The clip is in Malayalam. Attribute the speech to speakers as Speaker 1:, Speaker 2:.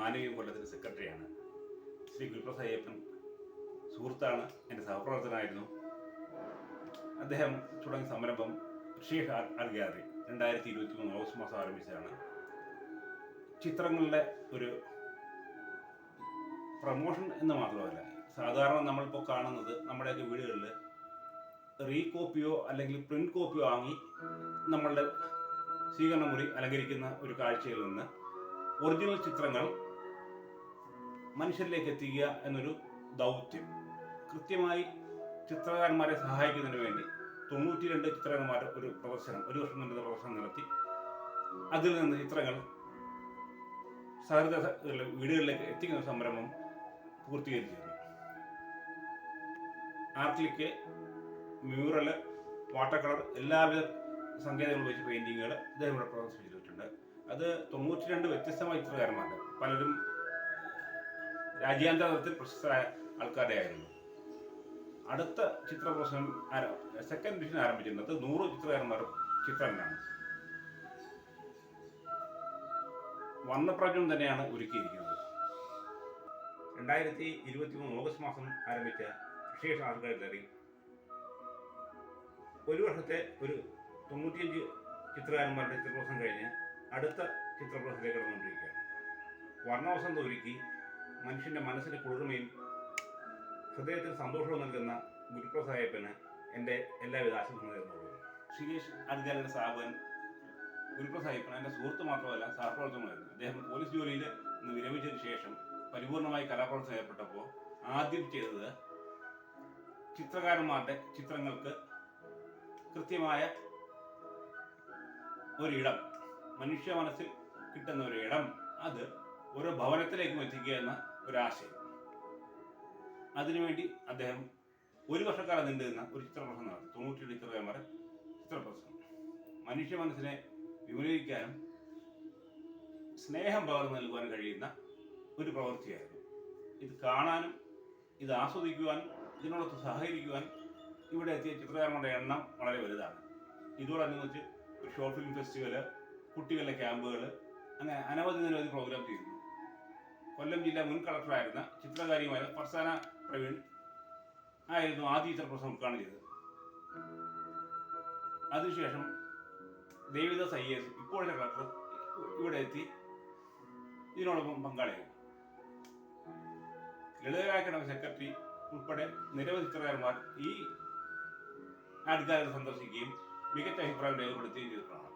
Speaker 1: മാനവീയ കൊല്ലത്തിന്റെ സെക്രട്ടറിയാണ്. ശ്രീ ഗുരുപ്രസാദ് സുഹൃത്താണ് എന്റെ സഹപ്രവർത്തകനായിരുന്നു. അദ്ദേഹം തുടങ്ങിയ സംരംഭം ഷേഖ് ആർട്ട് ഗ്യാലറി രണ്ടായിരത്തി ഇരുപത്തി മൂന്ന് ഓഗസ്റ്റ് മാസം ആരംഭിച്ചതാണ്. ചിത്രങ്ങളുടെ ഒരു പ്രമോഷൻ എന്ന് മാത്രമല്ല സാധാരണ നമ്മളിപ്പോൾ കാണുന്നത് നമ്മുടെയൊക്കെ വീടുകളിൽ റീ കോപ്പിയോ അല്ലെങ്കിൽ പ്രിന്റ് കോപ്പിയോ വാങ്ങി നമ്മളുടെ സ്വീകരണ മുറി അലങ്കരിക്കുന്ന ഒരു കാഴ്ചയിൽ നിന്ന് ഒറിജിനൽ ചിത്രങ്ങൾ മനുഷ്യരിലേക്ക് എത്തിക്കുക എന്നൊരു ദൗത്യം കൃത്യമായി ചിത്രകാരന്മാരെ സഹായിക്കുന്നതിന് വേണ്ടി തൊണ്ണൂറ്റി രണ്ട് ചിത്രകാരന്മാരുടെ ഒരു പ്രദർശനം ഒരു വർഷം നീണ്ട പ്രദർശനം നടത്തി. അതിൽ നിന്ന് ചിത്രങ്ങൾ സഹൃദ വീടുകളിലേക്ക് എത്തിക്കുന്ന സംരംഭം പൂർത്തീകരിച്ചിരുന്നു. ആർട്ടിലേക്ക് മ്യൂറൽ വാട്ടർ കളർ എല്ലാവിധ സങ്കേതങ്ങളും വെച്ച് പെയിന്റിങ്ങുകൾ ഇദ്ദേഹം ഇവിടെ പ്രദർശിപ്പിച്ചിട്ടുണ്ട്. അത് തൊണ്ണൂറ്റി രണ്ട് വ്യത്യസ്തമായ ചിത്രകാരന്മാരുണ്ട് പലരും രാജ്യാന്തര തലത്തിൽ പ്രശസ്തരായ ആയിരുന്നു. അടുത്ത ചിത്ര പ്രദർശനം സെക്കൻഡ് എഡിഷൻ ആരംഭിച്ചിരുന്നത് നൂറ് ചിത്രകാരന്മാർ ചിത്രങ്ങളാണ്. വർണപ്രപഞ്ചം തന്നെയാണ് ഒരുക്കിയിരിക്കുന്നത്. രണ്ടായിരത്തി ഇരുപത്തി മൂന്ന് ഓഗസ്റ്റ് മാസം ആരംഭിച്ച വിശേഷ ആൾക്കാർ ഗാലറി ഒരു വർഷത്തെ ഒരു തൊണ്ണൂറ്റിയഞ്ച് ചിത്രകാരന്മാരുടെ ചിത്രപ്രദർശനം കഴിഞ്ഞ് അടുത്ത ചിത്രപ്രദർശനത്തിലേക്ക് കടന്നുകൊണ്ടിരിക്കുകയാണ്. വർണവസന്തം ഒരുക്കി മനസ്സിന് കുളിർമയും ഹൃദയത്തിന് സന്തോഷവും നൽകുന്ന ഗുരുപ്രസാദയപ്പന് എന്റെ എല്ലാവിധ ആശംസകളും നേർന്നുകൊള്ളുന്നു ഷികേഷ് അദ്ഗാലയുടെ സാബൻ ഗുരുപ്രസാദയപ്പൻ എന്റെ സുഹൃത്ത് മാത്രമല്ല സഹപ്രവർത്തകമായിരുന്നു അദ്ദേഹം പോലീസ് ജോലിയിൽ നിന്ന് വിരമിച്ചതിന് ശേഷം പരിപൂർണമായി കലാപ്രവർത്തനം ഏർപ്പെട്ടപ്പോൾ ആദ്യം ചെയ്തത് ചിത്രകാരന്മാരുടെ ചിത്രങ്ങൾക്ക് കൃത്യമായ ഒരിടം മനുഷ്യ മനസ്സിൽ കിട്ടുന്ന ഒരു ഇടം. അത് ഓരോ ഭവനത്തിലേക്കും എത്തിക്കുക എന്ന ഒരാശയം. അതിനുവേണ്ടി അദ്ദേഹം ഒരു വർഷക്കാലം നീണ്ടു ഒരു ചിത്രപ്രദർശനം നടത്തി. തൊണ്ണൂറ്റിയേഴ് ചിത്രകാരന്മാരെ ചിത്രപ്രദർശനം മനുഷ്യ മനസ്സിനെ വിപുലീകരിക്കാനും സ്നേഹം പകർന്നു നൽകുവാനും കഴിയുന്ന ഒരു പ്രവൃത്തിയായിരുന്നു. ഇത് കാണാനും ഇത് ആസ്വദിക്കുവാനും ഇതിനോടൊത്ത് സഹകരിക്കുവാൻ ഇവിടെ എത്തിയ ചിത്രകാരന്മാരുടെ എണ്ണം വളരെ വലുതാണ്. ഇതോടനുബന്ധിച്ച് ഒരു ഷോർട്ട് ഫിലിം ഫെസ്റ്റിവൽ കുട്ടികളുടെ ക്യാമ്പുകൾ അങ്ങനെ അനവധി നിരവധി പ്രോഗ്രാം ചെയ്തിരുന്നു കൊല്ലം ജില്ലാ മുൻ കളക്ടറായിരുന്ന ചിത്രകാരിയുമായ ഫർസാന പ്രവീൺ ആയിരുന്നു ആദ്യ ചിത്രപ്രദർശനം ഉദ്ഘാടനം ചെയ്തത് അതിനുശേഷം ദേവിദാസ് ഐ ഇപ്പോഴത്തെ കളക്ടർ ഇവിടെ എത്തി ഇതിനോടൊപ്പം പങ്കാളിയായി. ലളിതരാക്കട സെക്രട്ടറി ഉൾപ്പെടെ നിരവധി ചിത്രകാരന്മാർ ഈ ആർട്ട് സന്ദർശിക്കുകയും മികച്ച അഭിപ്രായം രേഖപ്പെടുത്തുകയും ചെയ്തിട്ടുള്ളതാണ്.